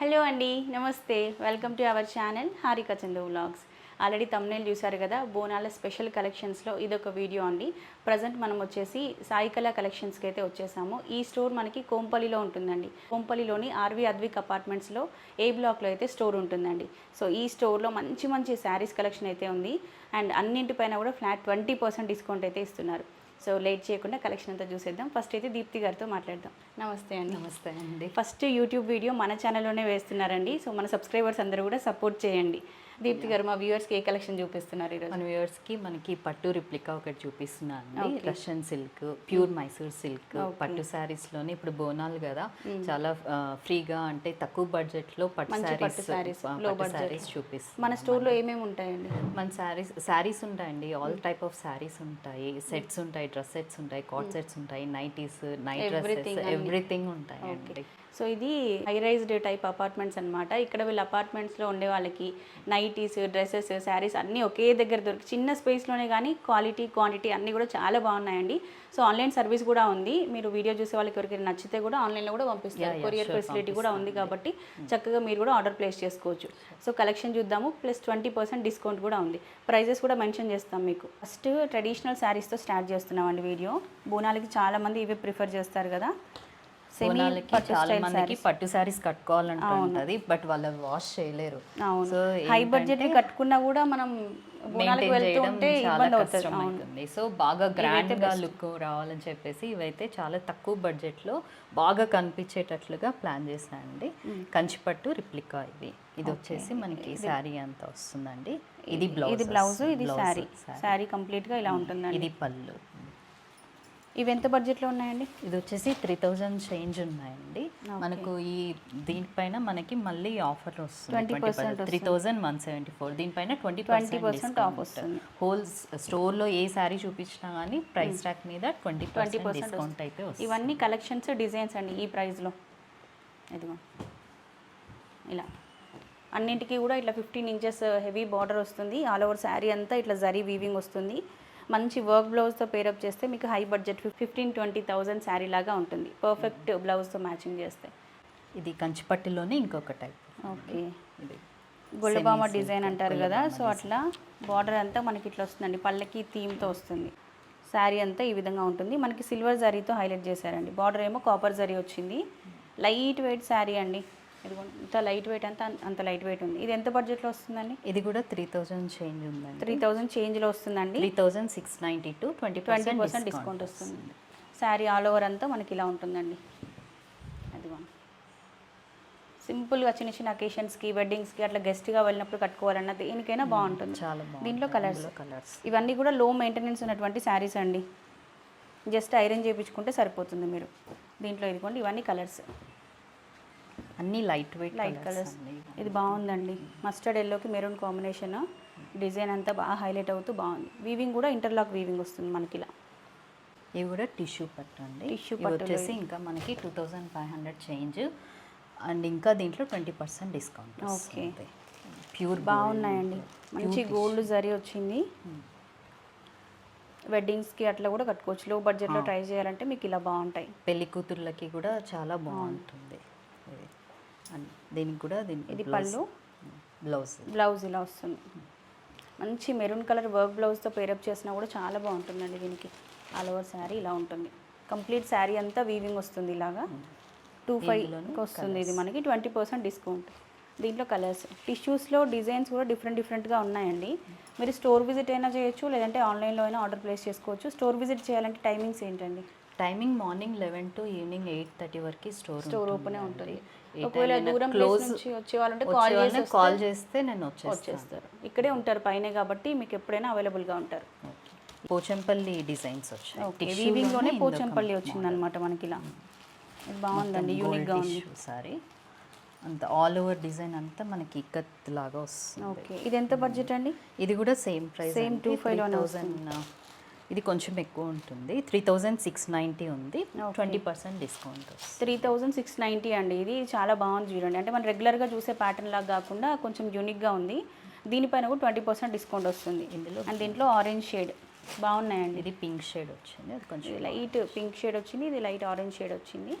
Hello అండి నమస్తే. Welcome to our channel Harika Chandu vlogs. Already thumbnail చూశారు కదా బోనాల స్పెషల్ కలెక్షన్స్లో ఇదొక వీడియో అండి. ప్రజెంట్ మనం వచ్చేసి సాయికళ కలెక్షన్స్కి అయితే వచ్చేసాము. ఈ స్టోర్ మనకి కోంపల్లిలో ఉంటుందండి. కోంపల్లిలోని ఆర్వి అద్విక్ అపార్ట్మెంట్స్లో ఏ బ్లాక్లో అయితే స్టోర్ ఉంటుందండి. సో ఈ స్టోర్లో మంచి మంచి శారీస్ కలెక్షన్ అయితే ఉంది. అండ్ అన్నింటిపైన కూడా ఫ్లాట్ ట్వంటీ పర్సెంట్ డిస్కౌంట్ అయితే ఇస్తున్నారు. సో లేట్ చేయకుండా కలెక్షన్ అంతా చూసేద్దాం. ఫస్ట్ అయితే దీప్తి గారితో మాట్లాడదాం. నమస్తే అండి. నమస్తే అండి. ఫస్ట్ యూట్యూబ్ వీడియో మన ఛానల్లోనే వేస్తున్నారండి. సో మన సబ్స్క్రైబర్స్ అందరూ కూడా సపోర్ట్ చేయండి. దీప్తి గారు మా వ్యూవర్స్కి ఏ కలెక్షన్ చూపిస్తున్నారు ఈరోజు? మన వ్యూవర్స్కి మనకి పట్టు రిప్లికా ఒకటి చూపిస్తున్నాను Russian silk pure Mysore silk పట్టు శారీస్లోనే ఇప్పుడు బోనాలు కదా చాలా ఫ్రీగా అంటే తక్కువ బడ్జెట్లో పట్టు శారీస్ చూపిస్తాం మన స్టోర్లో ఏమేమి ఉంటాయండి? మన శారీస్ శారీస్ ఉంటాయండి. ఆల్ టైప్ ఆఫ్ శారీస్ ఉంటాయి. సెట్స్ ఉంటాయి డ్రెస్ సెట్స్ ఉంటాయి కాట్ సెట్స్ ఉంటాయి నైటీస్ నైట్ డ్రెస్సెస్ ఎవ్రీథింగ్ ఉంటాయండి. సో ఇది హై రైజ్డ్ టైప్ అపార్ట్మెంట్స్ అన్నమాట. ఇక్కడ వీళ్ళ అపార్ట్మెంట్స్లో ఉండే వాళ్ళకి నైటీస్ డ్రెస్సెస్ శారీస్ అన్నీ ఒకే దగ్గర దొరికి చిన్న స్పేస్లోనే కానీ క్వాలిటీ క్వాంటిటీ అన్నీ కూడా చాలా బాగున్నాయండి. సో ఆన్లైన్ సర్వీస్ కూడా ఉంది. మీరు వీడియో చూసే వాళ్ళకి ఎవరికైనా నచ్చితే కూడా ఆన్లైన్లో కూడా పంపిస్తారు. కొరియర్ ఫెసిలిటీ కూడా ఉంది కాబట్టి చక్కగా మీరు కూడా ఆర్డర్ ప్లేస్ చేసుకోవచ్చు. సో కలెక్షన్ చూద్దాము. ప్లస్ ట్వంటీ పర్సెంట్ డిస్కౌంట్ కూడా ఉంది. ప్రైజెస్ కూడా మెన్షన్ చేస్తాం మీకు. ఫస్ట్ ట్రెడిషనల్ శారీస్తో స్టార్ట్ చేస్తున్నామండి వీడియో బోనాలకి చాలా మంది ఇవే ప్రిఫర్ చేస్తారు కదా. చాలా మందికి పట్టు శారీస్ కట్టుకోవాలంటుంటది బట్ వాళ్ళు వాష్ చేయలేరు. సో హై బడ్జెట్ కట్టుకున్నా కూడా ఇబ్బంది అవుతుంది. సో బాగా గ్రాండ్గా లుక్ రావాలని చెప్పేసి ఇవైతే చాలా తక్కువ బడ్జెట్లో బాగా కనిపించేటట్లుగా ప్లాన్ చేశానండి. కంచిపట్టు రిప్లికా ఇవి. ఇది వచ్చేసి మనకి శారీ అంతా వస్తుందండి. ఇది బ్లౌజ్ ఇది బ్లౌజ్. ఇది శారీ. శారీ. కంప్లీట్గా ఇలా ఉంటుందండి. ఇది పళ్ళు. ఇవి ఎంత బడ్జెట్లో ఉన్నాయండి? ఇది వచ్చేసి త్రీ థౌజండ్ చేంజ్ ఉన్నాయండి. మనకు ఈ దీనిపైన మనకి మళ్ళీ ఆఫర్ వస్తుంది. Three thousand one seventy four. దీనిపైన ట్వంటీ పర్సెంట్ off వస్తుంది. హోల్ స్టోర్లో ఏ శారీ చూపించినా కానీ ప్రైస్ ట్యాక్ మీద ట్వంటీ పర్సెంట్ డిస్కౌంట్ అయితే ఇవన్నీ కలెక్షన్స్ డిజైన్స్ అండి ఈ ప్రైస్లో ఇదిగో. ఇలా. అన్నింటికి కూడా ఇట్లా ఫిఫ్టీన్ ఇంచెస్ హెవీ బార్డర్ వస్తుంది. ఆల్ ఓవర్ శారీ అంతా ఇట్లా జరీ వీవింగ్ వస్తుంది. మంచి వర్క్ బ్లౌజ్తో పేరప్ చేస్తే మీకు high budget fifteen twenty thousand sari లాగా ఉంటుంది. పర్ఫెక్ట్ బ్లౌజ్తో మ్యాచింగ్ చేస్తే. ఇది కంచిపట్టులోనే ఇంకొక టైప్ ఓకే ఇది గొల్లబామ డిజైన్ అంటారు కదా సో అట్లా బార్డర్ అంతా మనకి ఇట్లా వస్తుందండి. పళ్ళకి థీమ్తో వస్తుంది. శారీ అంతా ఈ విధంగా ఉంటుంది. మనకి సిల్వర్ జరీతో హైలైట్ చేశారండి. బార్డర్ ఏమో కాపర్ జరీ వచ్చింది. లైట్ వెయిట్ శారీ అండి. ఇదిగోండి ఇంత లైట్ వెయిట్ అంతా అంత లైట్ వెయిట్ ఉంది. ఇది ఎంత బడ్జెట్లో వస్తుందండి? ఇది కూడా త్రీ థౌజండ్ చేంజ్ ఉందండి. త్రీ థౌజండ్ చేంజ్లో వస్తుందండి. Three thousand six ninety two twenty twenty percent discount వస్తుంది. శారీ ఆల్ ఓవర్ అంతా మనకి ఇలా ఉంటుందండి. అదిగో. సింపుల్గా చిన్న చిన్న అకేషన్స్కి వెడ్డింగ్స్కి అట్లా గెస్ట్గా వెళ్ళినప్పుడు కట్టుకోవాలన్న దేనికైనా బాగుంటుంది. చాలా బాగుంది దీంట్లో కలర్స్ కలర్స్ ఇవన్నీ కూడా లో మెయింటెనెన్స్ ఉన్నటువంటి శారీస్ అండి. జస్ట్ ఐరన్ చేయించుకుంటే సరిపోతుంది మీరు. దీంట్లో ఇదిగోండి ఇవన్నీ కలర్స్ అన్ని లైట్ వెయిట్ లైట్ కలర్స్ ఇది బాగుందండి. మస్టర్డ్ ఎల్లోకి మెరూన్ కాంబినేషన్ డిజైన్ అంతా బాగా హైలైట్ అవుతూ బాగుంది. వీవింగ్ కూడా ఇంటర్లాక్ వీవింగ్ వస్తుంది మనకి ఇలా. ఇవి కూడా టిష్యూ పట్టు అండి. Tissue ఇవి వచ్చేసి ఇంకా మనకి two thousand five hundred change and ఇంకా దీంట్లో twenty percent discount Okay. Pure బాగున్నాయండి. మంచి గోల్డ్ జరీ వచ్చింది. వెడ్డింగ్స్కి అట్లా కూడా కట్టుకోవచ్చు. లో బడ్జెట్లో ట్రై చేయాలంటే మీకు ఇలా బాగుంటాయి. పెళ్ళి కూతుర్లకి కూడా చాలా బాగుంటుంది. ఇది. అండ్ దీనికి కూడా ఇది పళ్ళు. బ్లౌజ్ బ్లౌజ్ ఇలా వస్తుంది. మంచి మెరూన్ కలర్ వర్క్ బ్లౌజ్తో పేరప్ చేసినా కూడా చాలా బాగుంటుందండి దీనికి. ఆల్ ఓవర్ శారీ ఇలా ఉంటుంది. కంప్లీట్ శారీ అంతా వీవింగ్ వస్తుంది ఇలాగా. టూ ఫైవ్కి వస్తుంది ఇది మనకి. ట్వంటీ పర్సెంట్ డిస్కౌంట్ దీంట్లో కలర్స్ టిష్యూస్లో డిజైన్స్ కూడా డిఫరెంట్ డిఫరెంట్గా ఉన్నాయండి. మీరు స్టోర్ విజిట్ అయినా చేయొచ్చు లేదంటే ఆన్లైన్లో అయినా ఆర్డర్ ప్లేస్ చేసుకోవచ్చు. స్టోర్ విజిట్ చేయాలంటే టైమింగ్స్ ఏంటండి? Timing morning eleven to evening eight thirty వరకు స్టోర్ స్టోర్ ఓపెనే ఉంటుంది. ఒకవేళ దూరం వచ్చే వాళ్ళంటే కాల్ చేసి కాల్ చేస్తే నేను వచ్చేస్తారు. ఇక్కడే ఉంటారు పైనే కాబట్టి మీకు ఎప్పుడైనా అవైలబుల్గా ఉంటారు. పోచంపల్లి డిజైన్స్ వచ్చాయి. వీవింగ్లోనే పోచంపల్లి వచ్చిందనమాట మనకి ఇలా. బాగుందండి యూనిక్గా ఉంది. సారీ అంత ఆల్ ఓవర్ డిజైన్ అంతా మనకి ఇక్కత్ లాగా వస్తుంది. ఓకే. ఇది ఎంత బడ్జెట్ అండి? ఇది కూడా సేమ్ ప్రైస్ Same 2.5 లోనే థౌజండ్ ఇది కొంచెం ఎక్కువ ఉంటుంది. త్రీ థౌజండ్ సిక్స్ నైంటీ ఉంది. Twenty percent discount three thousand six ninety అండి. ఇది చాలా బాగుంది చూడండి. అంటే మనం రెగ్యులర్గా చూసే ప్యాటర్న్ లాగా కాకుండా కొంచెం యూనిక్గా ఉంది. దీనిపైన కూడా ట్వంటీ పర్సెంట్ డిస్కౌంట్ వస్తుంది. ఇందులో అండ్ దీంట్లో ఆరెంజ్ షేడ్ బాగున్నాయండి. ఇది పింక్ షేడ్ వచ్చింది. అది కొంచెం లైట్ పింక్ షేడ్ వచ్చింది. ఇది లైట్ ఆరెంజ్ షేడ్ వచ్చింది.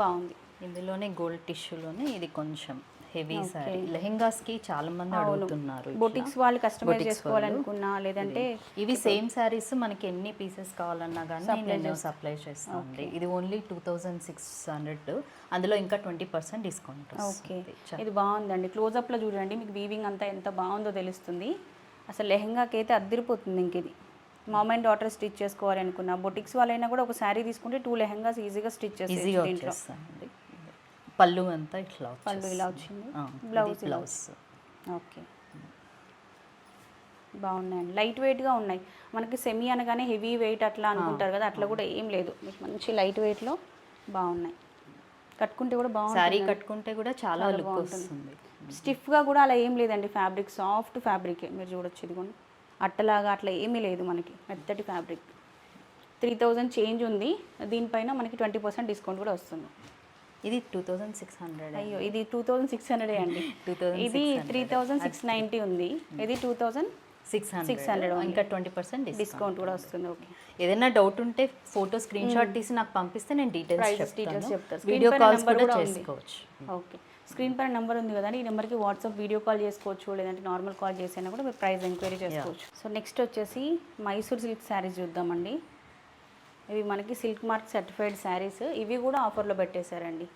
బాగుంది. ఇందులోనే గోల్డ్ టిష్యూలోనే ఇది కొంచెం హెవీ సారీ. లెహెంగాస్కి చాలా మంది అడుగుతున్నారు. బొటిక్స్ వాళ్ళు కస్టమైజ్ చేసుకోవాలనుకున్నా లేదంటే ఇవి సేమ్ శారీస్ మనకి ఎన్ని పీసెస్ కావాలన్నా కానీ నేను సప్లై చేస్తానండి ఇది only two thousand six hundred అందులో ఇంకా ట్వంటీ పర్సెంట్ డిస్కౌంట్ ఓకే. ఇది బాగుందండి. క్లోజప్లో చూడండి. మీకు వీవింగ్ అంతా ఎంత బాగుందో తెలుస్తుంది. అసలు లెహంగాకి అయితే అద్దరిపోతుంది ఇంక ఇది. మామ్ అండ్ డాటర్ స్టిచ్ చేసుకోవాలి అనుకున్నా బొటిక్స్ వాళ్ళైనా కూడా ఒక శారీ తీసుకుంటే టూ లెహంగాస్ ఈజీగా స్టిచ్ చేసి పళ్ళు అంతా ఇట్లా పళ్ళు ఇలా వచ్చింది. Blouse blouse. ఓకే. బాగున్నాయండి. లైట్ వెయిట్గా ఉన్నాయి. మనకి సెమీ అనగానే హెవీ వెయిట్ అట్లా అనుకుంటారు కదా అట్లా కూడా ఏం లేదు. మీకు మంచి లైట్ వెయిట్లో బాగున్నాయి. కట్టుకుంటే కూడా బాగుంటుంది శారీ కట్టుకుంటే కూడా చాలా లుక్ వస్తుంది. స్టిఫ్గా కూడా అలా ఏం లేదండి. ఫ్యాబ్రిక్ సాఫ్ట్ ఫ్యాబ్రికే మీరు చూడొచ్చు ఇది కూడా అట్టలాగా అట్లా ఏమీ లేదు మనకి. మెత్తటి ఫ్యాబ్రిక్ త్రీ థౌజండ్ చేంజ్ ఉంది. దీనిపైన మనకి ట్వంటీ పర్సెంట్ డిస్కౌంట్ కూడా వస్తుంది. ఇది టూ థౌజండ్ సిక్స్ హండ్రెడ్ అయ్యో ఇది టూ థౌజండ్ సిక్స్ హండ్రెడ్ అండి? 2600. ఇది త్రీ థౌజండ్ సిక్స్ నైంటీ ఉంది ఇది two thousand six six hundred ఇంకా ట్వంటీ పర్సెంట్ డిస్కౌంట్ కూడా వస్తుంది ఓకే. ఏదైనా డౌట్ ఉంటే ఫోటో స్క్రీన్ షాట్ తీసి నాకు పంపిస్తే నేను డీటెయిల్స్ details చెప్తాను. వీడియో కాల్స్ కూడా. చేసుకోవచ్చు. ఓకే స్క్రీన్ పైన నెంబర్ ఉంది కదండి ఈ నెంబర్కి వాట్సాప్ వీడియో కాల్ చేసుకోవచ్చు లేదంటే నార్మల్ కాల్ చేసైనా కూడా మీరు ప్రైస్ ఎంక్వైరీ చేసుకోవచ్చు. సో నెక్స్ట్ వచ్చేసి మైసూర్ సిల్క్ శారీస్ చూద్దామండి. ఇవి మనకి సిల్క్ మార్క్ సర్టిఫైడ్ శారీస్. ఇవి కూడా ఆఫర్లో పెట్టేశారండి.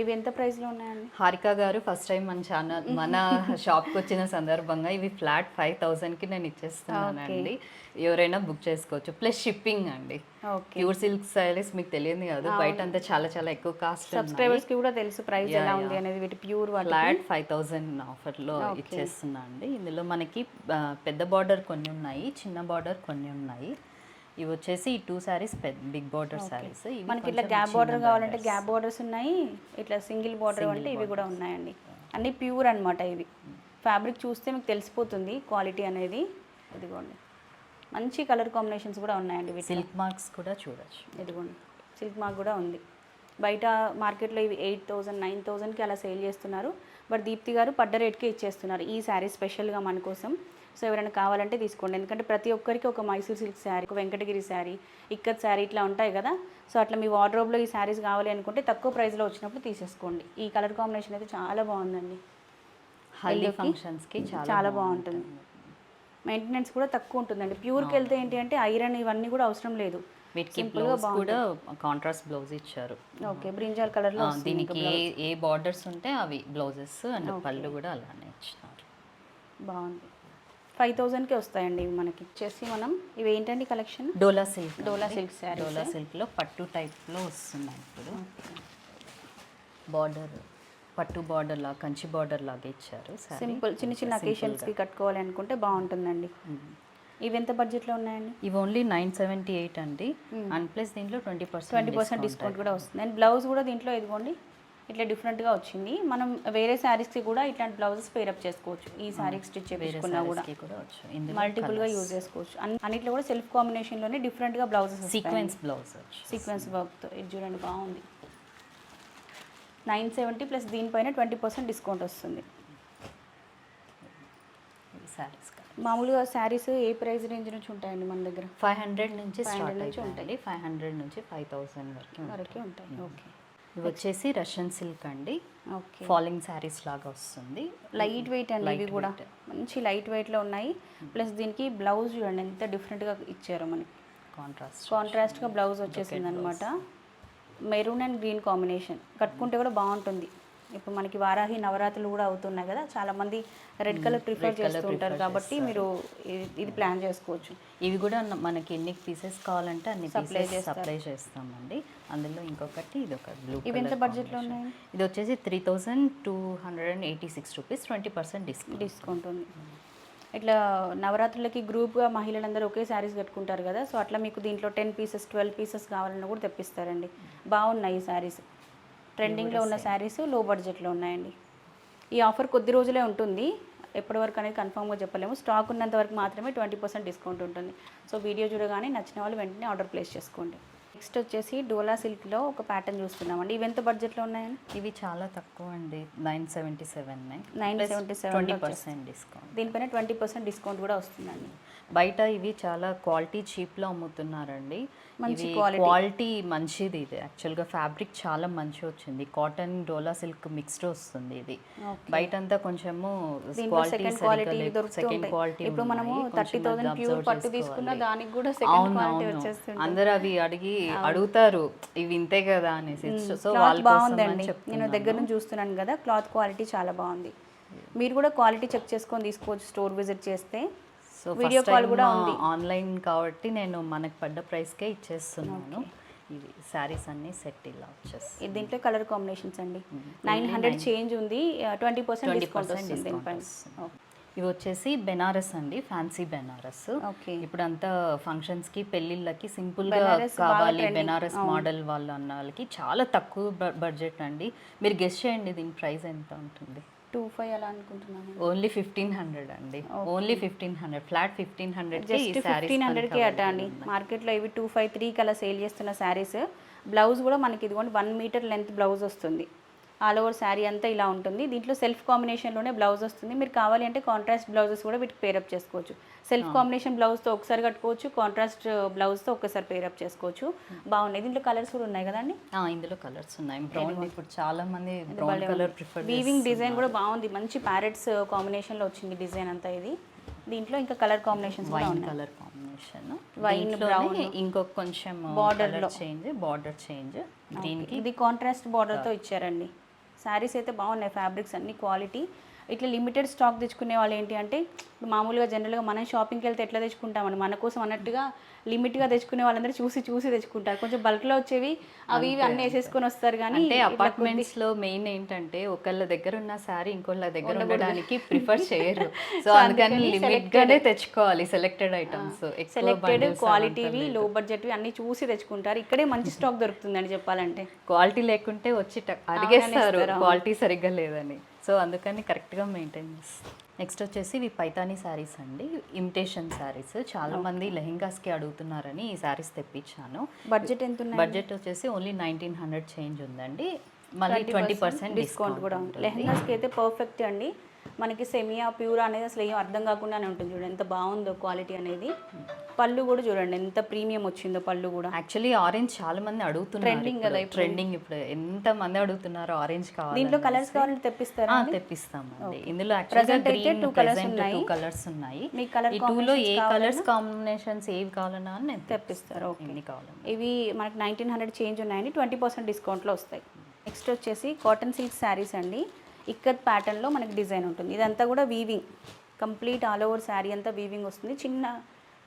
ఇవి ఎంత ప్రైస్లో ఉన్నాయండి? హారిక గారు ఫస్ట్ టైం మన ఛానల్ మన షాప్కి వచ్చిన సందర్భంగా ఇవి ఫ్లాట్ ఫైవ్ థౌజండ్కి నేను ఇచ్చేస్తున్నానండి. ఎవరైనా బుక్ చేసుకోవచ్చు. ప్లస్ షిప్పింగ్ అండి. ప్యూర్ సిల్క్ సారీస్ మీకు తెలియదు కాదు బయట అంతా చాలా చాలా ఎక్కువ కాస్ట్ సబ్స్క్రైబర్స్కి కూడా తెలుసు ప్రైస్ ఎలా ఉంది అనేది. వీటి ప్యూర్ ఫ్లాట్ ఫైవ్ థౌజండ్ ఆఫర్లో ఇచ్చేస్తున్నా అండి ఇందులో మనకి పెద్ద బార్డర్ కొన్ని ఉన్నాయి చిన్న బార్డర్ కొన్ని ఉన్నాయి. ఇవి వచ్చేసి ఈ టూ శారీస్ పెద్ద బిగ్ బార్డర్ శారీస్ మనకి ఇట్లా గ్యాప్ బార్డర్ కావాలంటే గ్యాప్ బార్డర్స్ ఉన్నాయి ఇట్లా సింగిల్ బార్డర్ అంటే ఇవి కూడా ఉన్నాయండి. అన్నీ ప్యూర్ అన్నమాట ఇవి. ఫ్యాబ్రిక్ చూస్తే మీకు తెలిసిపోతుంది క్వాలిటీ అనేది. ఇదిగోండి. మంచి కలర్ కాంబినేషన్స్ కూడా ఉన్నాయండి సిల్క్ మార్క్స్ కూడా చూడొచ్చు. ఇదిగోండి. సిల్క్ మార్క్ కూడా ఉంది. బయట మార్కెట్లో ఇవి ఎయిట్ థౌజండ్ నైన్ థౌజండ్కి అలా సేల్ చేస్తున్నారు. బట్ దీప్తి గారు పడ్డ రేట్కి ఇచ్చేస్తున్నారు ఈ శారీ స్పెషల్గా మన కోసం. సో ఎవరైనా కావాలంటే తీసుకోండి. ఎందుకంటే ప్రతి ఒక్కరికి ఒక మైసూర్ సిల్క్ శారీ ఒక వెంకటగిరి శారీ ఇక్కత్ శారీ ఇట్లా ఉంటాయి కదా. సో అట్లా మీ వార్డ్రోబ్లో ఈ శారీస్ కావాలి అనుకుంటే తక్కువ ప్రైస్లో వచ్చినప్పుడు తీసేసుకోండి. ఈ కలర్ కాంబినేషన్ అయితే చాలా బాగుందండి. హల్దీ ఫంక్షన్స్కి చాలా చాలా బాగుంటుంది. మెయింటెనెన్స్ కూడా తక్కువ ఉంటుందండి. ప్యూర్కి వెళ్తే ఏంటి అంటే ఐరన్ ఇవన్నీ కూడా అవసరం లేదు. వీటికి బ్లౌజ్ కూడా కాంట్రాస్ట్ బ్లౌజ్ ఇచ్చారు. ఓకే బ్రింజాల్ కలర్లో ఆ, దీనికి ఏ ఏ బార్డర్స్ ఉంటే అవి బ్లౌజెస్ అండ్ పళ్ళు కూడా అలానే ఇచ్చినారు బాగుంది. ఫైవ్ థౌజండ్కి వస్తాయండి ఇవి మనకి. వచ్చేసి మనం ఇవి ఏంటండి collection? Dola silk dola silk sari dola సిల్క్లో పట్టు టైప్లో వస్తున్నాయి ఇప్పుడు. బార్డర్ పట్టు బార్డర్ లాగా కంచి బార్డర్ లాగా ఇచ్చారు. సింపుల్ చిన్న చిన్న అకేషన్స్కి కట్టుకోవాలి అనుకుంటే బాగుంటుందండి. ఇవి ఎంత బడ్జెట్లో ఉన్నాయండి? ఇవి ఓన్లీ నైన్ సెవెంటీ ఎయిట్ అండి. అండ్ ప్లస్ దీంట్లో twenty percent twenty percent discount కూడా వస్తుంది. అండ్ బ్లౌజ్ కూడా దీంట్లో ఇదిగోండి. ఇట్లా డిఫరెంట్గా వచ్చింది. మనం వేరే శారీస్కి కూడా ఇట్లాంటి బ్లౌజెస్ పేరప్ చేసుకోవచ్చు. ఈ శారీకి స్టిచ్ చేపించుకున్నా కూడా. మల్టిపుల్గా యూజ్ చేసుకోవచ్చు. అన్ని- అన్నిట్లో కూడా సెల్ఫ్ కాంబినేషన్లోనే డిఫరెంట్గా బ్లౌజెస్ సీక్వెన్స్ బ్లౌజ్ సీక్వెన్స్ వర్క్తో ఇది చూడండి బాగుంది. నైన్ సెవెంటీ ప్లస్ దీనిపైన ట్వంటీ పర్సెంట్ డిస్కౌంట్ వస్తుంది. శారీస్ మామూలుగా శారీస్ ఏ ప్రైస్ రేంజ్ నుంచి ఉంటాయండి మన దగ్గర? ఫైవ్ హండ్రెడ్ నుంచి స్టార్ట్ నుంచి ఉంటాయి. ఫైవ్ హండ్రెడ్ నుంచి ఫైవ్ థౌసండ్ వరకు. వరకే ఉంటాయి. ఓకే. ఇవి వచ్చేసి రష్యన్ సిల్క్ అండి. ఓకే ఫాలింగ్ శారీస్ లాగా వస్తుంది. లైట్ వెయిట్ అండి ఇవి కూడా. మంచి లైట్ వెయిట్లో ఉన్నాయి. ప్లస్ దీనికి బ్లౌజ్ చూడండి ఎంత డిఫరెంట్గా ఇచ్చారు మనకి. కాంట్రాస్ట్ కాంట్రాస్ట్గా బ్లౌజ్ వచ్చేసింది అనమాట మెరూన్ అండ్ గ్రీన్ కాంబినేషన్ కట్టుకుంటే కూడా బాగుంటుంది. ఇప్పుడు మనకి వారాహి నవరాత్రులు కూడా అవుతున్నాయి కదా చాలా మంది రెడ్ కలర్ ప్రిఫర్ చేస్తూ ఉంటారు కాబట్టి మీరు ఇది- ప్లాన్ చేసుకోవచ్చు. ఇవి కూడా మనకి ఎన్ని పీసెస్ కావాలంటే అన్ని పీసెస్ సప్లై చేస్తామండి. అందులో ఇంకొకటి ఇది ఒక బ్లూ ఇవి ఎంత బడ్జెట్లో ఉన్నాయి? ఇది వచ్చేసి three thousand two hundred and eighty six rupees twenty percent discount discount ఉంది. ఇట్లా నవరాత్రులకి గ్రూప్గా మహిళలందరూ ఒకే శారీస్ కట్టుకుంటారు కదా సో అట్లా మీకు దీంట్లో టెన్ పీసెస్ ట్వెల్వ్ పీసెస్ కావాలన్నా కూడా తెప్పిస్తారండి. బాగున్నాయి ఈ శారీస్ ట్రెండింగ్లో ఉన్న శారీస్లో బడ్జెట్లో ఉన్నాయండి. ఈ ఆఫర్ కొద్ది రోజులే ఉంటుంది. ఎప్పటి వరకు అనేది కన్ఫామ్గా చెప్పలేము. స్టాక్ ఉన్నంత వరకు మాత్రమే ట్వంటీ పర్సెంట్ డిస్కౌంట్ ఉంటుంది. సో వీడియో చూడగానే నచ్చిన వాళ్ళు వెంటనే ఆర్డర్ ప్లేస్ చేసుకోండి. నెక్స్ట్ వచ్చేసి డోలా సిల్క్లో ఒక ప్యాటర్న్ చూస్తున్నామండి. ఇవి ఎంత బడ్జెట్లో ఉన్నాయండి? ఇవి చాలా తక్కువ అండి. Nine seventy seven 977 twenty percent discount దీనిపైన ట్వంటీ పర్సెంట్ డిస్కౌంట్ కూడా వస్తుందండి. బయట ఇవి చాలా క్వాలిటీ చీప్లో అమ్ముతున్నారండి. మంచి quality. క్వాలిటీ మంచిది ఇది. యాక్చువల్గా ఫ్యాబ్రిక్ చాలా మంచి వచ్చింది. కాటన్ డోలా సిల్క్ మిక్స్డ్ వస్తుంది ఇది. బయట అంతా కొంచెము సెకండ్ క్వాలిటీ సెకండ్ క్వాలిటీ ఇప్పుడు మనము థర్టీ థౌసండ్ ప్యూర్ పట్టు తీసుకున్న దానికి కూడా సెకండ్ క్వాలిటీ వచ్చేస్తుంది. అందరు అవి అడిగి అడుగుతారు. ఇవి ఇంతే కదా అనేసి. సో వాళ్ళ బాగుందండి. నేను దగ్గర నుంచి చూస్తున్నాను కదా క్లాత్ క్వాలిటీ చాలా బాగుంది. మీరు కూడా క్వాలిటీ చెక్ చేసుకొని తీసుకోవచ్చు స్టోర్ విజిట్ చేస్తే. సో వీడియో కాల్ కూడా ఉంది. ఆన్లైన్ కాబట్టి నేను మనకు పడ్డ ప్రైస్కే ఇచ్చేస్తున్నాను. ఇవి శారీస్ అన్ని సెట్ ఇలా వచ్చేస్తాయి ఇది దీంట్లో కలర్ కాంబినేషన్స్ అండి. నైన్ హండ్రెడ్ చేంజ్ ఉంది. ట్వంటీ పర్సెంట్ డిస్కౌంట్ వస్తుంది ఇవి వచ్చేసి బెనారస్ అండి ఫ్యాన్సీ బెనారస్. ఓకే ఇప్పుడు అంతా ఫంక్షన్స్కి పెళ్ళిళ్ళకి సింపుల్గా కావాలి. బెనారస్ మోడల్ వాళ్ళు అన్న వాళ్ళకి చాలా తక్కువ బడ్జెట్ అండి. మీరు గెస్ట్ చేయండి దీని ప్రైస్ ఎంత ఉంటుంది. టూ ఫైవ్ అలా అనుకుంటున్నాను. ఓన్లీ ఫిఫ్టీన్ హండ్రెడ్ అండి. Only fifteen hundred. Flat fifteen hundred just fifteen హండ్రెడ్కే అట అండి. మార్కెట్లో ఇవి టూ ఫైవ్ త్రీ కలా సేల్ చేస్తున్న శారీస్ బ్లౌజ్ కూడా మనకి ఇదిగోండి వన్ మీటర్ లెంత్ బ్లౌజ్ వస్తుంది. ఆల్ ఓవర్ శారీ అంతా ఇలా ఉంటుంది. దీంట్లో సెల్ఫ్ కాంబినేషన్లోనే బ్లౌజ్ వస్తుంది. మీరు కావాలి అంటే కాంట్రాస్ట్ బ్లౌజెస్ కూడా వీటికి పేరప్ చేసుకోవచ్చు. సెల్ఫ్ కాంబినేషన్ బ్లౌజ్తో ఒకసారి కట్టుకోవచ్చు కాంట్రాస్ట్ బ్లౌజ్తో ఒక్కసారి పేరప్ చేసుకోవచ్చు. బాగున్నాయి. దీంట్లో కలర్స్ కూడా ఉన్నాయి కదండి? ఇందులో కలర్స్ ఉన్నాయి. బ్రౌన్ ఇప్పుడు చాలా మంది brown colour prefer weaving design కూడా బాగుంది. మంచి ప్యారెట్స్ కాంబినేషన్లో వచ్చింది డిజైన్ అంతా ఇది. దీంట్లో ఇంకా colour combinations wine colour combination Wine brown. ఇంకొక కొంచెం బార్డర్. చేంజ్ బార్డర్ చేంజ్ దీనికి ఇది కాంట్రాస్ట్ బార్డర్తో ఇచ్చారండి. శారీస్ అయితే బాగున్నాయి ఫ్యాబ్రిక్స్ అన్ని క్వాలిటీ. ఇట్లా లిమిటెడ్ స్టాక్ తెచ్చుకునే వాళ్ళు ఏంటి అంటే మామూలుగా జనరల్గా మనం షాపింగ్కి వెళ్తే ఎట్లా తెచ్చుకుంటామని మన? కోసం అన్నట్టుగా లిమిట్గా తెచ్చుకునే వాళ్ళందరూ చూసి చూసి తెచ్చుకుంటారు. కొంచెం బల్క్లో వచ్చేవి అవి ఇవి అన్నీ వేసేసుకొని వస్తారు కానీ అంటే ఇట్లా అపార్ట్మెంట్స్లో మెయిన్ ఏంటంటే ఒకళ్ళ దగ్గర ఉన్న శారీ ఇంకోళ్ళ దగ్గర ఉండడానికి ప్రిఫర్ చేయరు. సో అందుకని లిమిట్ గానే తెచ్చుకోవాలి సెలెక్టెడ్ ఐటమ్స్ సెలెక్టెడ్ క్వాలిటీవి లో బడ్జెట్వి అన్నీ చూసి తెచ్చుకుంటారు. ఇక్కడే మంచి స్టాక్ దొరుకుతుందని చెప్పాలంటే. క్వాలిటీ లేకుంటే వచ్చి అడిగేస్తారు. క్వాలిటీ సరిగ్గా లేదని. సో అందుకని కరెక్ట్గా మెయింటైన్ చేస్తాం. నెక్స్ట్ వచ్చేసి ఇవి పైతానీ శారీస్ అండి. ఇమిటేషన్ శారీస్. చాలా మంది లెహెంగాస్కి అడుగుతున్నారని ఈ శారీస్ తెప్పించాను. బడ్జెట్ ఎంత బడ్జెట్ వచ్చేసి ఓన్లీ నైన్టీన్ హండ్రెడ్ చేంజ్ ఉందండి. మళ్ళీ ట్వంటీ పర్సెంట్ డిస్కౌంట్ కూడా లెహంగాస్కి అయితే పర్ఫెక్ట్ అండి. మనకి సెమియా ప్యూర్ అనేది అసలు ఏం అర్థం కాకుండానే ఉంటుంది చూడండి. ఎంత బాగుందో క్వాలిటీ అనేది. పళ్ళు కూడా చూడండి ఎంత ప్రీమియం వచ్చిందో పళ్ళు కూడా. యాక్చువల్లీ ఆరెంజ్ చాలా మంది అడుగుతున్నారు Trending కదా. ట్రెండింగ్ ఇప్పుడు. ఎంత మంది అడుగుతున్నారు ఆరెంజ్ కావాలి దీంట్లో కలర్స్ కావాలంటే తెప్పిస్తారా తెప్పిస్తామండి. ఇందులో Present అయితే two colours ఉన్నాయి. టూ కలర్స్ ఉన్నాయి. మీ ఈ టూలో ఏ కలర్స్ కాంబినేషన్స్ ఏవి కావాలన్నా అని నేను తెప్పిస్తారు. ఓకే. ఎన్ని కావాలన్నా. ఇవి మనకి నైన్టీన్ హండ్రెడ్ చేంజ్ ఉన్నాయండి. ట్వంటీ పర్సెంట్ డిస్కౌంట్లో వస్తాయి. నెక్స్ట్ వచ్చేసి కాటన్ సిల్క్ శారీస్ అండి. ఇక్కత్ ప్యాటర్న్లో మనకి డిజైన్ ఉంటుంది. ఇదంతా కూడా weaving complete all over sari అంతా వీవింగ్ వస్తుంది. చిన్న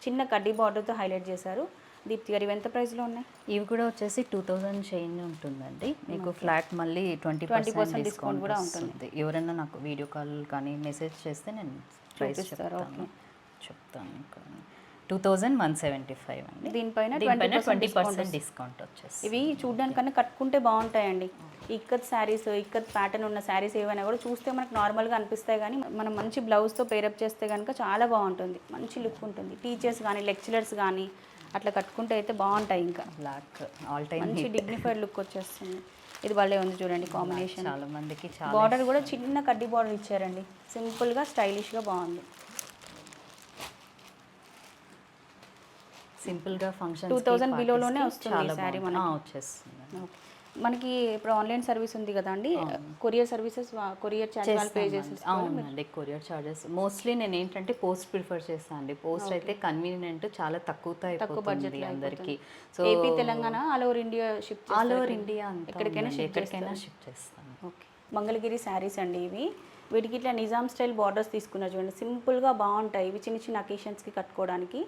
చిన్న కడ్డీ బార్డర్తో హైలైట్ చేశారు. దీప్తి గారు ఇవి ఎంత ప్రైస్లో ఉన్నాయి? ఇవి కూడా వచ్చేసి టూ థౌజండ్ చేంజ్ ఉంటుందండి. మీకు ఫ్లాట్ మళ్ళీ ట్వంటీ 20% పర్సెంట్ డిస్కౌంట్ కూడా ఉంటుంది. ఎవరైనా నాకు వీడియో కాల్ కానీ మెసేజ్ చేస్తే నేను ప్రైస్ చెప్తాను. చెప్తాను ఇంకా two thousand one seventy five అండి. దీనిపైన దీనిపైన 20% ట్వంటీ పర్సెంట్ డిస్కౌంట్ వచ్చేసి ఇవి చూడడానికన్నా కట్టుకుంటే బాగుంటాయండి. ఇక్కత్ శారీస్ ఇక్కత్ ప్యాటర్న్ ఉన్న శారీస్ ఏవైనా కూడా చూస్తే మనకు నార్మల్గా అనిపిస్తాయి కానీ మనం మంచి బ్లౌజ్తో పేరప్ చేస్తే కనుక చాలా బాగుంటుంది. మంచి లుక్ ఉంటుంది. టీచర్స్ కానీ లెక్చరర్స్ కానీ అట్లా కట్టుకుంటే అయితే బాగుంటాయి ఇంకా. బ్లాక్ ఆల్ టైమ్ మంచి డిగ్నిఫైడ్ లుక్ వచ్చేస్తుంది. ఇది భలే ఉంది చూడండి కాంబినేషన్ చాలా మందికి బార్డర్ కూడా చిన్న కడ్డీ బార్డర్ ఇచ్చారండి. సింపుల్గా స్టైలిష్గా బాగుంది. సింపుల్గా ఫంక్షన్ 2000 బిలోలోనే వస్తుంది saree మనకి. వచ్చేస్తుంది. ఓకే. మనకి ఇప్పుడు ఆన్లైన్ సర్వీస్ ఉంది కదా అండి కొరియర్ సర్వీసెస్ కొరియర్ ఛార్జ్ వాళ్ళు పే చేసి అవునండి కొరియర్ చార్జెస్ మోస్ట్లీ నేను ఏంటంటే పోస్ట్ ప్రిఫర్ చేస్తాను అండి. పోస్ట్ అయితే కన్వీనియంట్ చాలా తక్కువతో అయిపోతుంది అందరికి. So AP Telangana all over India ship all over India ఎక్కడికైనా ఎక్కడికైనా షిప్ చేస్తాను. ఓకే. మంగళగిరి శారీస్ అండి ఇవి. వీటికి ఇట్లా నిజాం స్టైల్ బార్డర్స్ తీసుకున్నారు చూడండి. సింపుల్గా బాగుంటాయి. ఇవి చిన్న చిన్న అకేషన్స్కి కట్టుకోవడానికి.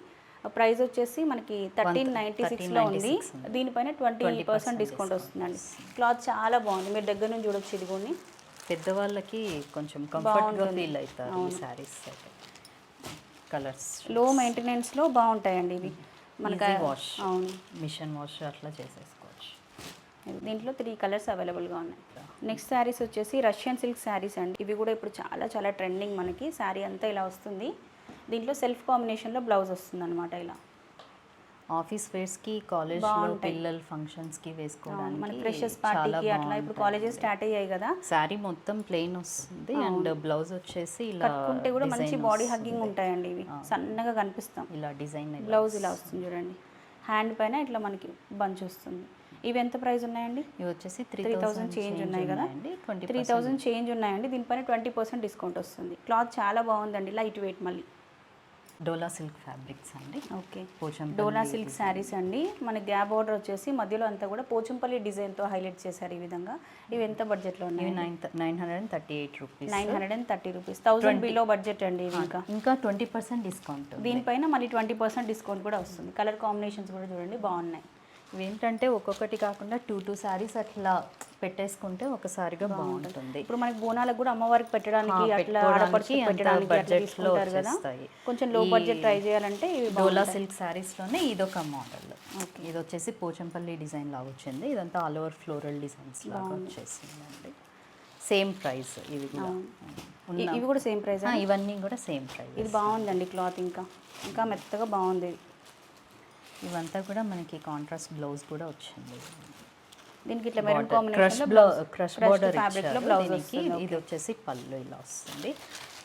ప్రైస్ వచ్చేసి మనకి థర్టీన్ నైంటీ సిక్స్లో ఉంది. దీనిపైన ట్వంటీ పర్సెంట్ డిస్కౌంట్ వస్తుందండి. క్లాత్ చాలా బాగుంది. మీరు దగ్గర నుంచి చూడొచ్చు ఇదిగోని పెద్దవాళ్ళకి కొంచెం కంఫర్ట్గా ఫీల్ అవుతారు ఈ అయితే. కలర్స్లో మెయింటెనెన్స్లో బాగుంటాయండి ఇవి. మనకి వాష్ అవును. మిషన్ వాష్ అట్లా చేసేసుకోవచ్చు. దీంట్లో త్రీ కలర్స్ అవైలబుల్గా ఉన్నాయి. నెక్స్ట్ శారీస్ వచ్చేసి రష్యన్ సిల్క్ శారీస్ అండి. ఇవి కూడా ఇప్పుడు చాలా చాలా ట్రెండింగ్ మనకి. శారీ అంతా ఇలా వస్తుంది. దీంట్లో సెల్ఫ్ కాంబినేషన్లో బ్లౌజ్ వస్తుంది అనమాట ఇలా. ఆఫీస్ వేర్స్కి కాలేజ్లో పిల్లల ఫంక్షన్స్కి మన వేసుకోవడానికి ఫ్రెషర్స్ పార్టీకి అట్లా ఇప్పుడు కాలేజెస్ స్టార్ట్ అయ్యాయి కదా. శారీ మొత్తం ప్లెయిన్ వస్తుంది అండ్ బ్లౌజ్ వచ్చేసి ఇలా కట్టుకుంటే కూడా మంచి బాడీ. హగ్గింగ్ ఉంటాయండి ఇవి. సన్నగా కనిపిస్తాం. ఇలా డిజైన్ బ్లౌజ్ ఇలా వస్తుంది. చూడండి. హ్యాండ్ పైన ఇట్లా మనకి బంచ్ వస్తుంది. ఇవి ఎంత ప్రైస్ ఉన్నాయండి? ఇవి వచ్చేసి త్రీ థౌసండ్ చేంజ్ ఉన్నాయి కదా. ట్వంటీ త్రీ థౌసండ్ చేంజ్ ఉన్నాయండి. దీనిపైన ట్వంటీ పర్సెంట్ డిస్కౌంట్ వస్తుంది. క్లాత్ చాలా బాగుందండి లైట్ వెయిట్ మళ్ళీ. డోలా సిల్క్ ఫ్యాబ్రిక్స్ అండి. ఓకే. పోచం డోలా సిల్క్ శారీస్ అండి. మన గ్యాప్ బార్డర్ వచ్చేసి మధ్యలో అంతా కూడా పోచంపల్లి డిజైన్తో హైలైట్ చేశారు ఈ విధంగా. ఇవి ఎంత బడ్జెట్లో ఉన్నాయి? Nine nine hundred and thirty eight rupees. Nine hundred and thirty rupees. Thousand below budget అండి ఇవి ఇంకా. ఇంకా ట్వంటీ పర్సెంట్ డిస్కౌంట్ దీనిపైన మళ్ళీ ట్వంటీ పర్సెంట్ డిస్కౌంట్ కూడా వస్తుంది. కలర్ కాంబినేషన్స్ కూడా చూడండి బాగున్నాయి. ఇవేంటంటే ఒక్కొక్కటి కాకుండా టూ టూ శారీస్ అట్లా పెట్టేసుకుంటే ఒకసారిగా బాగుంటుంది. ఇప్పుడు మనకి బోనాలకు కూడా అమ్మవారికి పెట్టడానికి అట్లా పెట్టడానికి అట్లా తీసుకుంటారు కదా. కొంచెం లో బడ్జెట్ ట్రై చేయాలంటే ఇవి డోలా సిల్క్ శారీస్లోనే ఇదొక మోడల్ ఇది వచ్చేసి పోచంపల్లి డిజైన్ లాగా వచ్చింది. ఇదంతా ఆల్ ఓవర్ ఫ్లోరల్ డిజైన్స్ లాగా వచ్చేసిందండి. సేమ్ ప్రైస్ ఇది కూడా. ఇ- ఇవి కూడా సేమ్ ప్రైస్ ఇవన్నీ కూడా సేమ్ ప్రైస్ ఇది బాగుందండి క్లాత్ ఇంకా. ఇంకా మెత్తగా బాగుంది. ఇవంతా కూడా మనకి కాంట్రాస్ట్ బ్లౌజ్ కూడా వచ్చింది. దీనికి ఇట్లా maroon crush combination crush border fabric లో ఇచ్చారు blouse దీనికి ఇది వచ్చేసి పళ్ళు ఇలా వస్తుంది.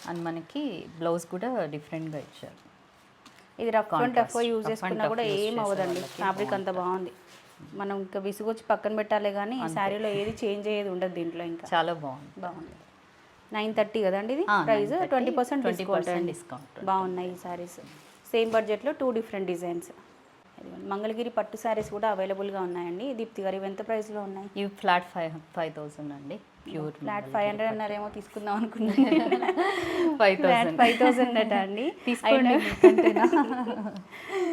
అండ్ మనకి బ్లౌజ్ కూడా డిఫరెంట్గా ఇచ్చారు. ఇది రఫ్ అండ్ టఫ్ యూజ్ చేసుకున్నా కూడా ఏం అవ్వదండి. ఫ్యాబ్రిక్ అంత బాగుంది. మనం ఇంకా విసుగొచ్చి పక్కన పెట్టాలి కానీ శారీలో ఏది చేంజ్ అయ్యేది ఉండదు దీంట్లో ఇంకా. చాలా బాగుంది. బాగుంది. నైన్ థర్టీ కదండి ఇది? Price 930, twenty percent 20% discount. బాగున్నాయి ఈ శారీస్ సేమ్ బడ్జెట్లో టూ డిఫరెంట్ డిజైన్స్ మంగళగిరి పట్టు శారీస్ కూడా అవైలబుల్గా ఉన్నాయండి. దీప్తి గారు ఇవి ఎంత ప్రైస్లో ఉన్నాయి? ఇవి ఫ్లాట్ ఫైవ్ ఫైవ్ థౌసండ్ అండి. ప్యూర్ ఫ్లాట్ ఫైవ్ హండ్రెడ్ అన్నారేమో తీసుకుందాం అనుకున్నాను five flat thousand. Five thousand అట అండి. తీసుకోండి.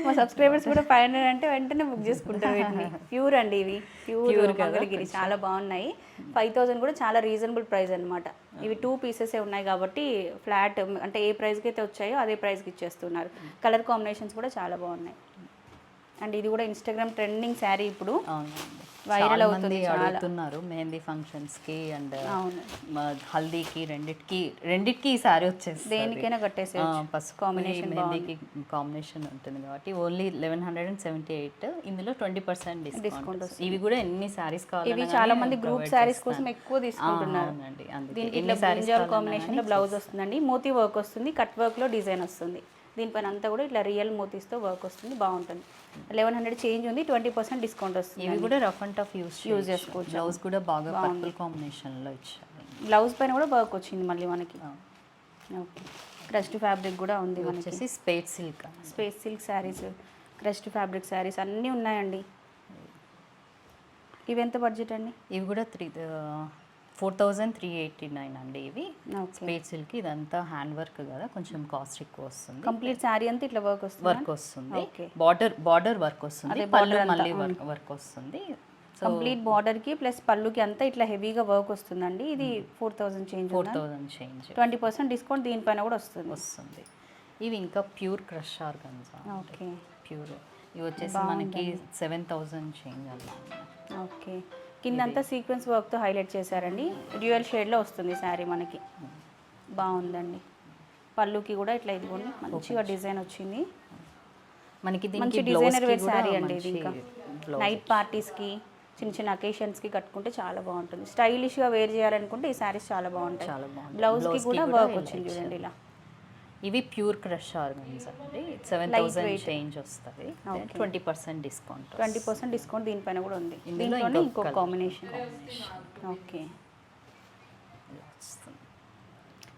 మా సబ్స్క్రైబర్స్ కూడా ఫైవ్ హండ్రెడ్ అంటే వెంటనే బుక్ చేసుకుంటారు వీటిని. ప్యూర్ అండి ఇవి. ప్యూర్ మంగళగిరి. చాలా బాగున్నాయి. ఫైవ్ థౌసండ్ కూడా చాలా రీజనబుల్ ప్రైస్ అన్నమాట. ఇవి టూ పీసెసే ఉన్నాయి కాబట్టి ఫ్లాట్ అంటే ఏ ప్రైస్కి అయితే వచ్చాయో అదే ప్రైస్కి ఇచ్చేస్తున్నారు. కలర్ కాంబినేషన్స్ కూడా చాలా బాగున్నాయి. అండ్ ఇది కూడా ఇన్స్టాగ్రామ్ ట్రెండింగ్ శారీ ఇప్పుడు. చాలా అవుతుంది. అడుగుతున్నారు మెహందీ ఫంక్షన్స్కి అండ్ హల్దీకి రెండిటికి రెండిటికి ఈ సారీ వచ్చేసి దేనికైనా కట్టేసేయచ్చు. పసుపు కాంబినేషన్ మెహందీకి కాంబినేషన్ ఉంటుంది కాబట్టి only eleven hundred and seventy eight ఇందులో ట్వంటీ పర్సెంట్ డిస్కౌంట్ ఇవి కూడా ఎన్ని సారీస్ కావాలి ఇవి చాలా మంది గ్రూప్ శారీస్ కోసం ఎక్కువ తీసుకుంటున్నారు. దీనికి ఇట్లా సారీస్ బ్రింజాల్ కాంబినేషన్లో బ్లౌజ్ వస్తుందండి మోతీ వర్క్ వస్తుంది కట్ వర్క్లో డిజైన్ వస్తుంది. దీనిపైన అంతా కూడా ఇట్లా రియల్ మోతీస్తో వర్క్ వస్తుంది బాగుంటుంది. లెవెన్ హండ్రెడ్ చేంజ్ ఉంది ట్వంటీ పర్సెంట్ డిస్కౌంట్ వస్తుంది ఇవి కూడా rough and tough use Use చేసుకోవచ్చు. బ్లౌజ్ కూడా బాగా పర్పుల్ కాంబినేషన్లో ఇచ్చారు. బ్లౌజ్ పైన కూడా వర్క్ వచ్చింది మళ్ళీ మనకి. ఓకే. క్రస్ట్ ఫ్యాబ్రిక్ కూడా ఉంది వచ్చేసి spate silk space silk sarees crust fabric sarees అన్నీ ఉన్నాయండి. ఇవి ఎంత బడ్జెట్ అండి? ఇవి కూడా three four thousand three eighty nine అండి ఇవి. స్పేట్ సిల్క్ ఇదంతా హ్యాండ్ వర్క్ కదా కొంచెం కాస్ట్ ఎక్కువ వస్తుంది. కంప్లీట్ శారీ అంతా ఇట్లా వర్క్ వస్తుంది? వర్క్ వస్తుంది. బార్డర్ బార్డర్ వర్క్ వస్తుంది. పళ్ళు మళ్ళీ వర్క్ వర్క్ వస్తుంది. కంప్లీట్ బార్డర్కి ప్లస్ పళ్ళుకి అంతా ఇట్లా హెవీగా వర్క్ వస్తుందండి. ఇది four thousand change four thousand change. Twenty percent discount దీనిపైన కూడా వస్తుంది. వస్తుంది. ఇవి ఇంకా pure crush organza okay. Pure. ఇవి వచ్చేసి మనకి సెవెన్ థౌజండ్ చేంజ్ అలా ఓకే. కింద అంతా సీక్వెన్స్ వర్క్తో హైలైట్ చేశారండి. డ్యూయల్ షేడ్లో వస్తుంది శారీ మనకి. బాగుందండి. పళ్ళుకి కూడా ఇట్లా ఇదిగోండి మంచిగా డిజైన్ వచ్చింది. మనకి మంచి డిజైనర్ వేర్ శారీ అండి ఇది ఇంకా. నైట్ పార్టీస్కి చిన్న చిన్న అకేషన్స్కి కట్టుకుంటే చాలా బాగుంటుంది. స్టైలిష్గా వేర్ చేయాలనుకుంటే ఈ శారీస్ చాలా బాగుంటాయి. బ్లౌజ్కి కూడా వర్క్ వచ్చింది చూడండి ఇలా. ఇవి ప్యూర్ క్రష్ ఆర్గన్స్ అండి. సెవెన్ థౌసండ్ చేంజ్ వస్తుంది. Twenty percent discount twenty percent discount దీనిపైన కూడా ఉంది. దీంట్లోనే ఇంకొక ఇంకో. కాంబినేషన్ ఓకే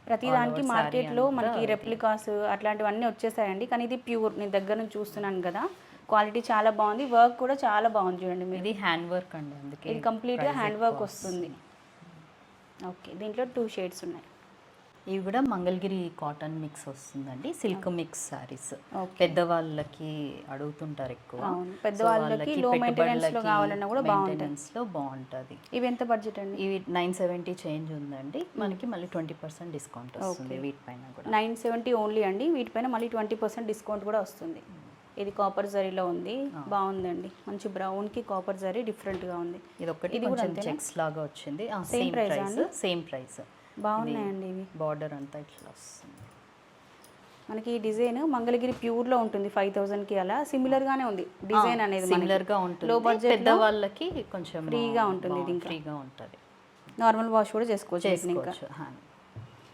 ప్రతిదానికి over మార్కెట్లో మనకి రెప్లికాస్ అట్లాంటివన్నీ వచ్చేసాయండి. కానీ ఇది ప్యూర్ నేను దగ్గర నుంచి చూస్తున్నాను కదా. క్వాలిటీ చాలా బాగుంది. వర్క్ కూడా చాలా బాగుంది చూడండి ఇది హ్యాండ్ వర్క్ అండి. అందుకే ఇది కంప్లీట్గా హ్యాండ్ వర్క్ వస్తుంది. ఓకే దీంట్లో టూ షేడ్స్ ఉన్నాయి. ఇవి కూడా మంగళగిరి కాటన్ మిక్స్ వస్తుందండి. Silk mix sarees. పెద్దవాళ్ళకి అడుగుతుంటారు ఎక్కువ. పెద్దవాళ్ళకి వాళ్ళకి low maintenance లో కావాలన్నా కూడా maintenance లో బాగుంటుంది. ఇవి ఎంత బడ్జెట్ అండి? ఇవి నైన్ సెవెంటీ చేంజ్ ఉందండి. మనకి మళ్ళీ ట్వంటీ పర్సెంట్ డిస్కౌంట్ వస్తుంది వీటిపైన కూడా. నైన్ సెవెంటీ ఓన్లీ అండి. వీటిపైన మళ్ళీ ట్వంటీ పర్సెంట్ డిస్కౌంట్ కూడా వస్తుంది. ఇది కాపర్ జరీలో ఉంది. బాగుందండి. మంచి బ్రౌన్కి కాపర్ జరీ డిఫరెంట్గా ఉంది. ఇది ఒక్కటి ఇది కూడా? చెక్స్ లాగా వచ్చింది. Same price? సేమ్ ప్రైస్ బాగున్నాయండి ఇవి. బార్డర్ అంతా ఇట్లా వస్తుంది. మనకి ఈ డిజైన్ మంగళగిరి ప్యూర్లో ఉంటుంది ఫైవ్ థౌజండ్కి అలా. సిమిలర్గానే ఉంది. డిజైన్ అనేది సిమిలర్గా ఉంటుంది. లో బడ్జెట్ పెద్ద వాళ్ళకి కొంచెం ఫ్రీగా ఉంటుంది ఇది. ఫ్రీగా ఉంటుంది. నార్మల్ వాష్ కూడా చేసుకోవచ్చు ఇంకా.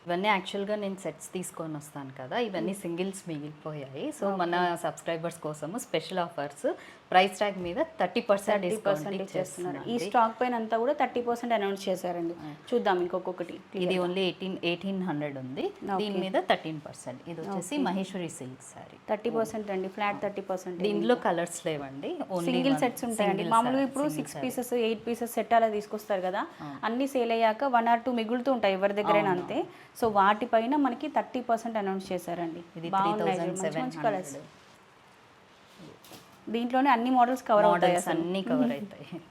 ఇవన్నీ యాక్చువల్గా నేను సెట్స్ తీసుకొని వస్తాను కదా. ఇవన్నీ సింగిల్స్ మిగిలిపోయాయి. సో మన సబ్స్క్రైబర్స్ కోసము స్పెషల్ ఆఫర్స్ ప్రైస్ ట్యాగ్ మీద థర్టీ పర్సెంట్ డిస్కౌంట్ ఇచ్చేస్తున్నారు ఈ స్టాక్ పైన అంతా కూడా థర్టీ పర్సెంట్ అనౌన్స్ చేశారండి. చూద్దాం ఇంకొకటి ఇది ఓన్లీ ఎయిటీన్ ఎయిటీన్ హండ్రెడ్ ఉంది. దీని మీద థర్టీన్ పర్సెంట్. ఇది వచ్చేసి Maheshwari silk sari. Thirty percent అండి. ఫ్లాట్ థర్టీ పర్సెంట్ దీనిలో కలర్స్ లేవండి. సింగిల్ సెట్స్ ఉంటాయండి. మామూలుగా ఇప్పుడు six pieces eight pieces set అలా తీసుకొస్తారు కదా. అన్ని సేల్ అయ్యాక వన్ ఆర్ టూ మిగులుతూ ఉంటాయి ఎవరి దగ్గరైనా అంతే. సో వాటిపైన మనకి థర్టీ పర్సెంట్ అనౌన్స్ చేశారండి. బాగున్నాయి. మంచి కలర్స్ దీంట్లోనే అన్ని మోడల్స్ కవర్ అవుతాయి మోడల్స్ అన్నీ కవర్ అవుతాయి.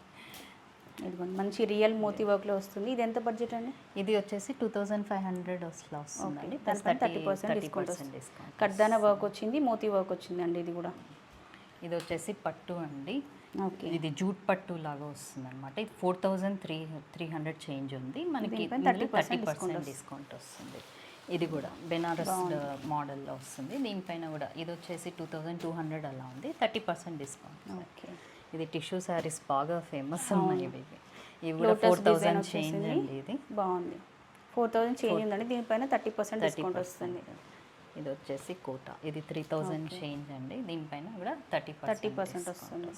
ఇదిగోండి మంచి రియల్ మోతీ వర్క్లో వస్తుంది. ఇది ఎంత బడ్జెట్ అండి? ఇది వచ్చేసి టూ థౌజండ్ ఫైవ్ హండ్రెడ్ వస్తుందండి దానిపైన థర్టీ పర్సెంట్ డిస్కౌంట్ వస్తుంది. కడ్దాన వర్క్ వచ్చింది మోతీ వర్క్ వచ్చిందండి ఇది కూడా. ఇది వచ్చేసి పట్టు అండి. ఓకే ఇది జూట్ పట్టు లాగా వస్తుంది అనమాట ఇది four thousand three three hundred change ఉంది. మనకి థర్టీ 30% పర్సెంట్ డిస్కౌంట్ వస్తుంది. ఇది కూడా బెనారస్ మోడల్లో వస్తుంది. దీనిపైన కూడా ఇది వచ్చేసి టూ థౌజండ్ టూ హండ్రెడ్ అలా ఉంది. Thirty percent discount okay. ఇది టిష్యూ శారీస్ బాగా ఫేమస్ ఉన్నాయి ఇవి. ఇవి కూడా ఫోర్ థౌజండ్ చేంజ్ అండి ఇది. బాగుంది. ఫోర్ థౌజండ్ చేంజ్ ఉందండి. దీనిపైన థర్టీ పర్సెంట్ డిస్కౌంట్ వస్తుంది. ఇది వచ్చేసి కోట. ఇది త్రీ థౌజండ్ చేంజ్ అండి. దీనిపైన కూడా థర్టీ థర్టీ పర్సెంట్ వస్తుంది.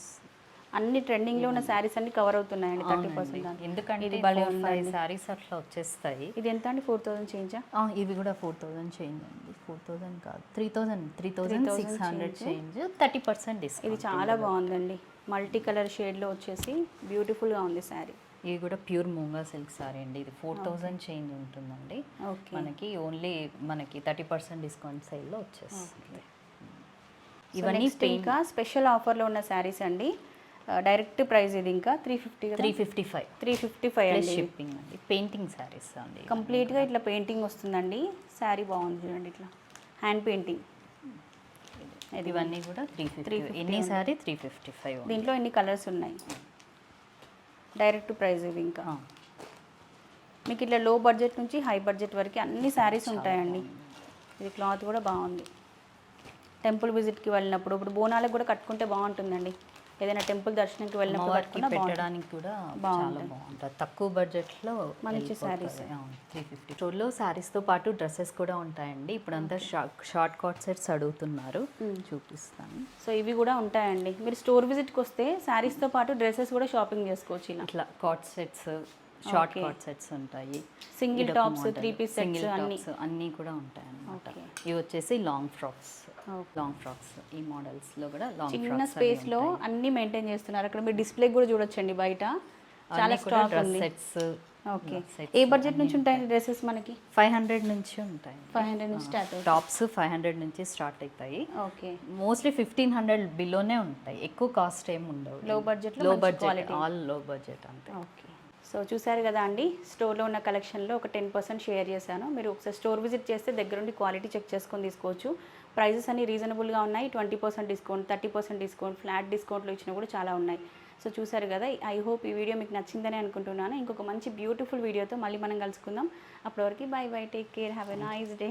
అన్ని ట్రెండింగ్లో ఉన్న శారీస్ అన్ని కవర్ అవుతున్నాయండి థర్టీ పర్సెంట్ ఎందుకంటే ఇది ఇది భలే శారీస్ అట్లా వచ్చేస్తాయి. ఇది ఎంత అండి? ఫోర్ థౌజండ్ చేంజా ఇవి కూడా ఫోర్ థౌజండ్ చేంజ్ అండి. ఫోర్ థౌజండ్ కాదు. Three thousand three thousand six hundred change thirty percent ఇది డిస్కౌంట్ చాలా బాగుందండి. మల్టీ కలర్ షేడ్లో వచ్చేసి బ్యూటిఫుల్గా ఉంది శారీ ఇవి కూడా ప్యూర్ మూంగా సిల్క్ సారీ అండి. ఇది ఫోర్ థౌజండ్ చేంజ్ ఉంటుందండి. ఓకే మనకి ఓన్లీ మనకి థర్టీ పర్సెంట్ డిస్కౌంట్ సైడ్లో వచ్చేస్తుంది. ఇవన్నీ ఇవన్నీ ఇంకా స్పెషల్ ఆఫర్లో ఉన్న శారీస్ అండి. డైరెక్ట్ ప్రైస్ ఇది ఇంకా three fifty three fifty five three fifty five అండి. షిప్పింగ్ అండి పెయింటింగ్ శారీస్ అండి. కంప్లీట్గా ఇట్లా పెయింటింగ్ వస్తుందండి. శారీ బాగుంది చూడండి ఇట్లా. హ్యాండ్ పెయింటింగ్ ఇవన్నీ కూడా త్రీ ఫిఫ్టీ ఎన్ని సారీ త్రీ ఫిఫ్టీ ఫైవ్ దీంట్లో ఎన్ని కలర్స్ ఉన్నాయి? డైరెక్ట్ ప్రైస్ ఇది ఇంకా. మీకు ఇట్లా లో బడ్జెట్ నుంచి హై బడ్జెట్ వరకు అన్ని శారీస్ ఉంటాయండి. ఇది క్లాత్ కూడా బాగుంది. టెంపుల్ విజిట్కి వెళ్ళినప్పుడు ఇప్పుడు బోనాలకు కూడా కట్టుకుంటే బాగుంటుందండి. ఏదైనా టెంపుల్ దర్శనంకి వెళ్ళినప్పుడు పెట్టడానికి కూడా చాలా బాగుంటుంది. తక్కువ బడ్జెట్లో మంచి sarees. త్రీ ఫిఫ్టీ స్టోర్లో శారీస్తో పాటు డ్రెస్సెస్ కూడా ఉంటాయండి. ఇప్పుడు అంతా షార్ట్ కాట్ సెట్స్ అడుగుతున్నారు. చూపిస్తాను. సో ఇవి కూడా ఉంటాయండి. మీరు స్టోర్ విజిట్కి వస్తే శారీస్తో పాటు డ్రెస్సెస్ కూడా షాపింగ్ చేసుకోవచ్చు ఇలా. ఇట్లా cot sets short cot sets ఉంటాయి. Single tops. Three piece single అన్ని. టాప్స్ అన్నీ కూడా ఉంటాయి అన్నమాట. ఇవి వచ్చేసి లాంగ్ ఫ్రాక్స్. లాంగ్ ఫ్రాక్స్ ఈ మోడల్స్లో కూడా లాంగ్ చిన్న ఫ్రాక్స్ స్పేస్లో అన్ని మెయింటైన్ చేస్తున్నారు. అక్కడ మీరు డిస్ప్లే కూడా చూడొచ్చండి బయట. చాలా స్టాక్ ఉంది. సెట్స్ ఓకే ఏ బడ్జెట్ నుంచి ఉంటాయండి డ్రెస్సెస్ మనకి? ఫైవ్ హండ్రెడ్ నుంచి ఉంటాయి. ఫైవ్ హండ్రెడ్ నుంచి స్టార్ట్ టాప్స్ ఫైవ్ హండ్రెడ్ నుంచి స్టార్ట్ అవుతాయి. ఓకే మోస్ట్లీ ఫిఫ్టీన్ హండ్రెడ్ బిలోనే ఉంటాయి. ఎక్కువ కాస్ట్ ఏమి ఉండవు. లో లో మంచి బడ్జెట్. ఆల్లో బడ్జెట్ అంతే. ఓకే సో చూసారు కదా అండి స్టోర్లో ఉన్న కలెక్షన్లో ఒక టెన్ పర్సెంట్ షేర్ చేశాను. మీరు ఒకసారి స్టోర్ విజిట్ చేస్తే దగ్గరుండి క్వాలిటీ చెక్ చేసుకొని తీసుకోవచ్చు. ప్రైజెస్ అన్ని రీజనబుల్గా ఉన్నాయి. Twenty percent discount thirty percent discount flat డిస్కౌంట్లు ఇచ్చినా కూడా చాలా ఉన్నాయి. సో చూసారు కదా ఐ హోప్ ఈ వీడియో మీకు నచ్చిందని అనుకుంటున్నాను. ఇంకొక మంచి బ్యూటిఫుల్ వీడియోతో మళ్ళీ మనం కలుసుకుందాం. అప్పటివరకు bye bye take care have a nice day.